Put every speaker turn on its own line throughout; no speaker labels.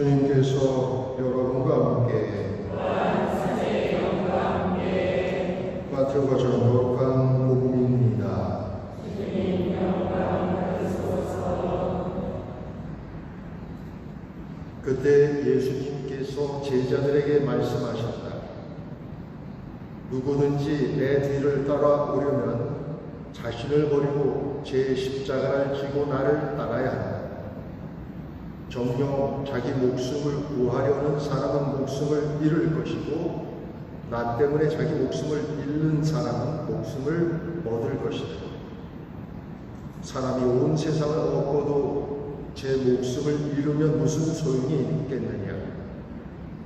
주님께서 여러분과 함께 마태오가 전곡한 복음입니다. 그때 예수님께서 제자들에게 말씀하셨다. 누구든지 내 뒤를 따라오려면 자신을 버리고 제 십자가를 지고 나를 따라야 한다. 정녕 자기 목숨을 구하려는 사람은 목숨을 잃을 것이고 나 때문에 자기 목숨을 잃는 사람은 목숨을 얻을 것이다. 사람이 온 세상을 얻고도 제 목숨을 잃으면 무슨 소용이 있겠느냐?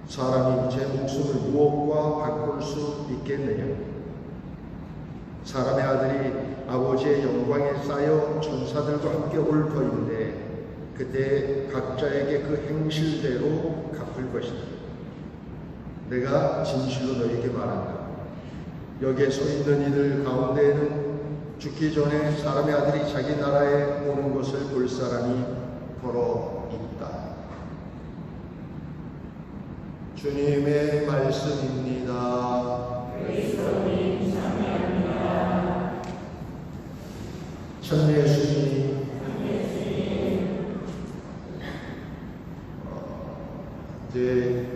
사람이 제 목숨을 무엇과 바꿀 수 있겠느냐? 사람의 아들이 아버지의 영광에 쌓여 천사들과 함께 올 터인데 그때 각자에게 그 행실대로 갚을 것이다. 내가 진실로 너에게 말한다. 여기에 서 있는 이들 가운데에는 죽기 전에 사람의 아들이 자기 나라에 오는 것을 볼 사람이 더러 있다. 주님의 말씀입니다. 천 예수님 이제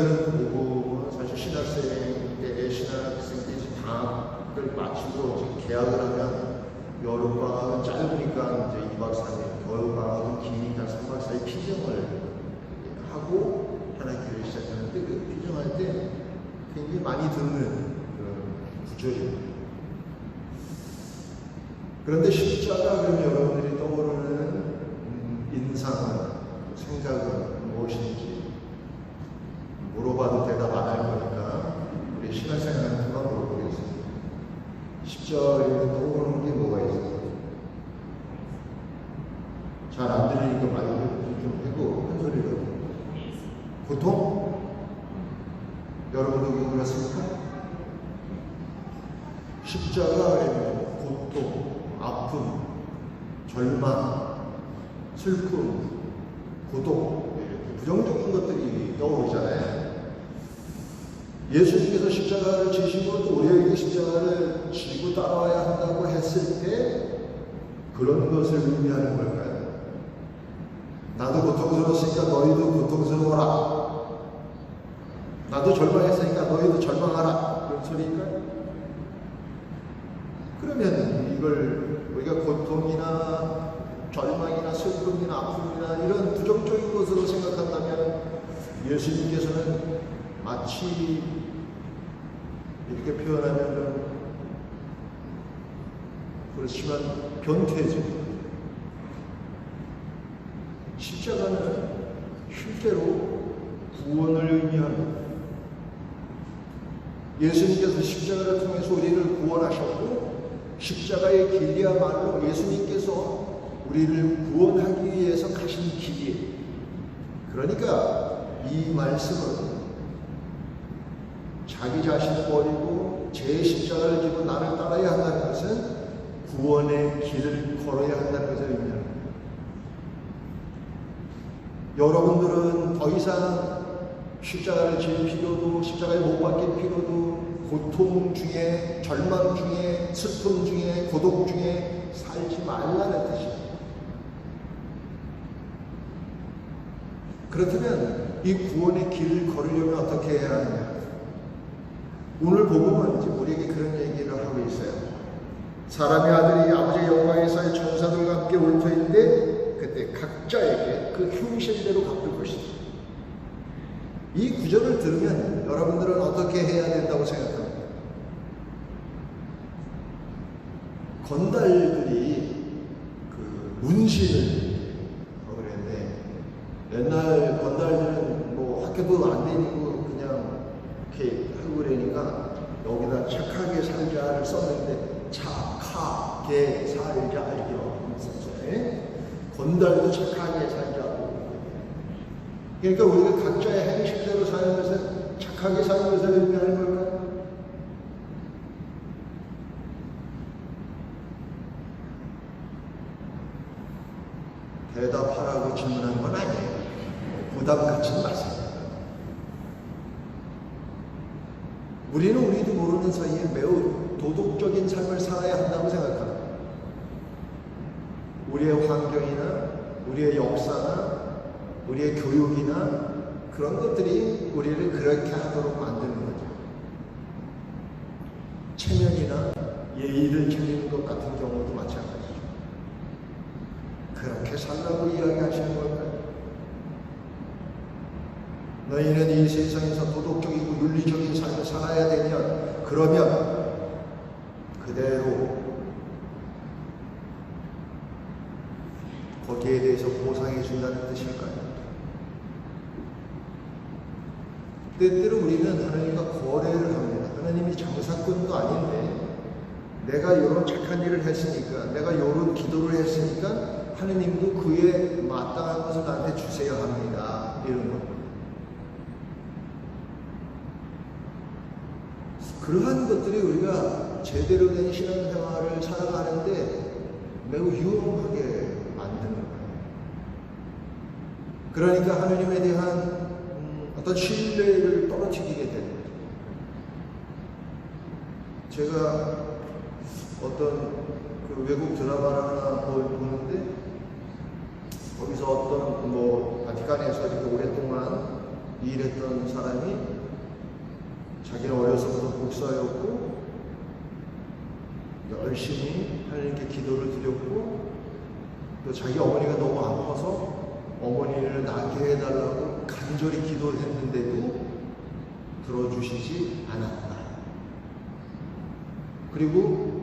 오늘 우리가 들은 복음은 사실 신학생 때 신학생 때 방학을 마치고 개학을 하면 여름 방학은 짧으니까 이제 2박 3일, 겨울 방학은 기니까 3박 4일 피정을 하고 현학기를 시작하는데 그 피정할 때 굉장히 많이 듣는 그런 구절입니다. 그런데 십자가 그러면 여러분들이 떠오르는 음, 인상은 생각은 무엇인지 대답 안 할 거니까 우리 신학생한테만 물어보겠습니다. 십자가에 떠오르는 게 뭐가 있어요? 잘 안 들리니까 많이 좀 해도 큰 소리로 고통? 여러분도 그렇습니까? 십자가에 고통, 아픔, 절망, 슬픔, 고독 이렇게 부정적인 것들이 떠오르잖아요. 예수님께서 십자가를 지시고 또 우리에게 십자가를 지고 따라와야 한다고 했을 때 그런 것을 의미하는 걸까요? 나도 고통스러웠으니까 너희도 고통스러워라. 나도 절망했으니까 너희도 절망하라. 그런 소리인가요? 그러면 이걸 우리가 고통이나 절망이나 슬픔이나 아픔이나 이런 부정적인 것으로 생각한다면 예수님께서는 마치 이렇게 표현하면 좀 그렇지만 변태죠. 십자가는 실제로 구원을 의미합니다. 예수님께서 십자가를 통해서 우리를 구원하셨고 십자가의 길이야말로 예수님께서 우리를 구원하기 위해서 가신 길이에요. 그러니까 이 말씀은 자기 자신을 버리고 제 십자가를 지고 나를 따라야 한다는 것은 구원의 길을 걸어야 한다는 것을 의미합니다. 여러분들은 더 이상 십자가를 질 필요도 십자가에 못 박힐 필요도 고통 중에 절망 중에 슬픔 중에 고독 중에 살지 말라는 뜻입니다. 그렇다면 이 구원의 길을 걸으려면 어떻게 해야 하느냐? 오늘 복음은 우리에게 그런 얘기를 하고 있어요. 사람의 아들이 아버지의 영광에서의 천사들과 함께 올 터인데 그때 각자에게 그 형실대로 갚을 것이다. 이 구절을 들으면 여러분들은 어떻게 해야 된다고 생각합니까? 건달들이 그 문신을 그랬는데 옛날 건달들은 뭐 학교도 안 다니고 그냥 이렇게 하고 그러니까 여기다 착하게 살자를 썼는데 착하게 살자 알기로 썼어요. 건달도 착하게 살자고. 그러니까 우리가 각자의 행실대로 것은 착하게 것을 의미하는 걸까요? 대답하라고 질문한 건 아니에요. 부담 갖지는 마세요. 우리는 우리도 모르는 사이에 매우 도덕적인 삶을 살아야 한다고 생각합니다. 우리의 환경이나 우리의 역사나 우리의 교육이나 그런 것들이 우리를 그렇게 하도록 만드는 거죠. 체면이나 예의를 지키는 것 같은 경우도 마찬가지죠. 그렇게 살라고 이야기하시는 걸까요? 너희는 이 세상에서 도덕적이고 윤리적인 삶을 살아야 되면 그러면 그대로 거기에 대해서 보상해 준다는 뜻일까요? 때때로 우리는 하나님과 거래를 합니다. 하나님이 장사꾼도 아닌데 내가 이런 착한 일을 했으니까 내가 이런 기도를 했으니까 하나님도 그에 마땅한 것을 나한테 주세요 합니다. 이런 거. 그러한 것들이 우리가 제대로 된 신앙생활을 살아가는데 매우 유용하게 만드는 거예요. 그러니까 하나님에 대한 음, 어떤 신뢰를 떨어뜨리게 되는 거죠. 제가 어떤 그 외국 드라마를 하나 보는데 거기서 어떤 뭐 바티칸에서 이렇게 오랫동안 일했던 사람이 자기는 어려서부터 목사였고 열심히 하나님께 기도를 드렸고 또 자기 어머니가 너무 아파서 어머니를 낫게 해달라고 간절히 기도했는데도 들어주시지 않았다. 그리고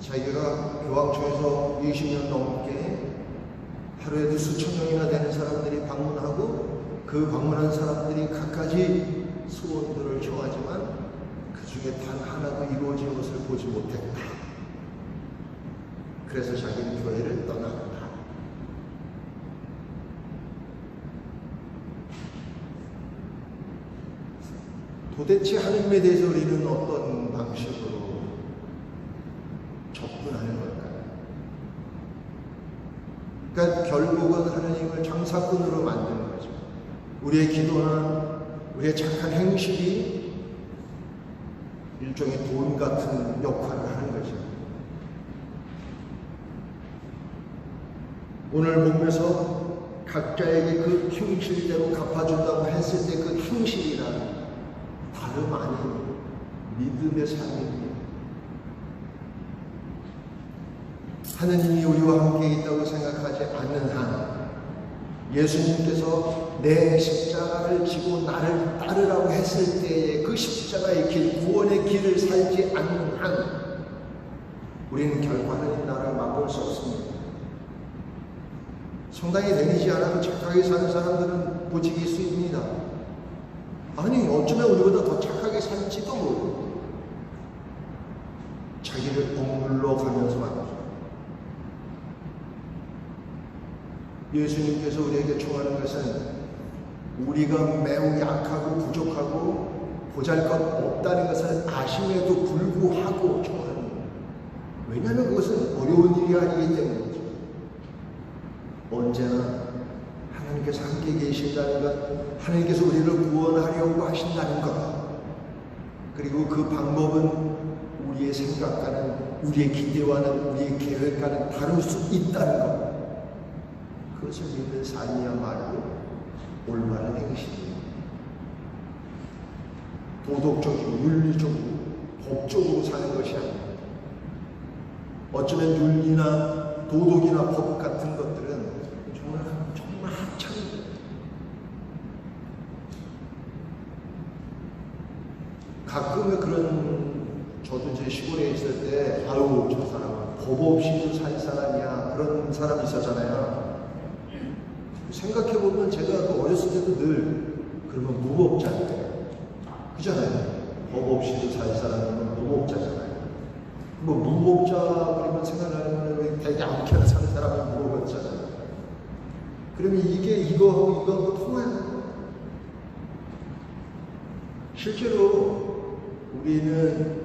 자기가 교황청에서 20년 넘게 하루에도 수천 명이나 되는 사람들이 방문하고 그 방문한 사람들이 갖가지 소원들을 청하지만 그 중에 단 하나도 이루어진 것을 보지 못했다. 그래서 자기는 교회를 떠났다. 도대체 하나님에 대해서 우리는 어떤 방식으로 접근하는 걸까요? 그러니까 결국은 하나님을 장사꾼으로 만드는 거죠. 우리의 기도나 우리의 착한 행실이 일종의 돈 같은 역할을 하는 거죠. 오늘 몸에서 각자에게 그 행실대로 갚아준다고 했을 때그 행실이란 다름 아닌 믿음의 삶입니다. 하느님이 우리와 함께 있다고 생각하지 않는 한 예수님께서 내 십자가를 지고 나를 따르라고 했을 때에 그 십자가의 길, 구원의 길을 살지 않는 한 우리는 하나님 나라를 맛볼 수 없습니다. 성당에 다니지 않아도 착하게 사는 사람들은 부지기수입니다. 아니 어쩌면 우리보다 더 착하게 살지도 모르고 자기를 억눌러 가면서 말이죠. 예수님께서 우리에게 청하는 것은 우리가 매우 약하고 부족하고 보잘 것 없다는 것을 아심에도 불구하고 청하는 거예요. 왜냐하면 그것은 어려운 일이 아니기 때문이죠. 언제나 하나님께서 함께 계신다는 것, 하나님께서 우리를 구원하려고 하신다는 것, 그리고 그 방법은 우리의 생각과는, 우리의 기대와는, 우리의 계획과는 다를 수 있다는 것. 그것을 믿는 삶이야말로 올바른 행실입니다. 도덕적이고 윤리적으로 법적으로 사는 것이 아닙니다. 어쩌면 윤리나 도덕이나 법 같은 것들은 정말 정말 하찮은 가끔의 그런 저도 이제 시골에 있을 때 아유 저 사람은 법 없이도 살 사람이야 그런 사람 있었잖아요. 생각해보면 제가 그 어렸을 때도 늘 그러면 무법자예요. 그잖아요. 법 없이도 살 사람은 무법자잖아요. 뭐 무법자 그러면 생각나는 되게 아무렇게나 사는 사람은 무법자잖아요. 그러면 이게 이거하고 이거하고 통하는 실제로 우리는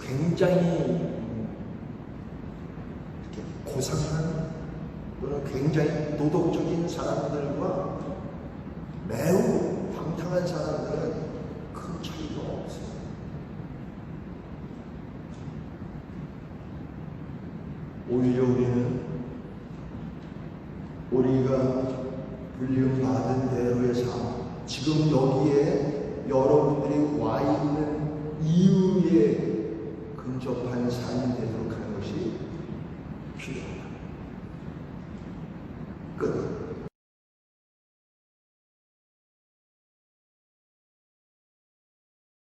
굉장히 이렇게 고상한 또는 굉장히 도덕적인 사람들과 매우 방탕한 사람들은 큰 차이가 없어요. 오히려 우리는 우리가 불림받은 대로의 삶, 지금 여기에 여러분들이 와 있는 이유에 근접한 삶이 되도록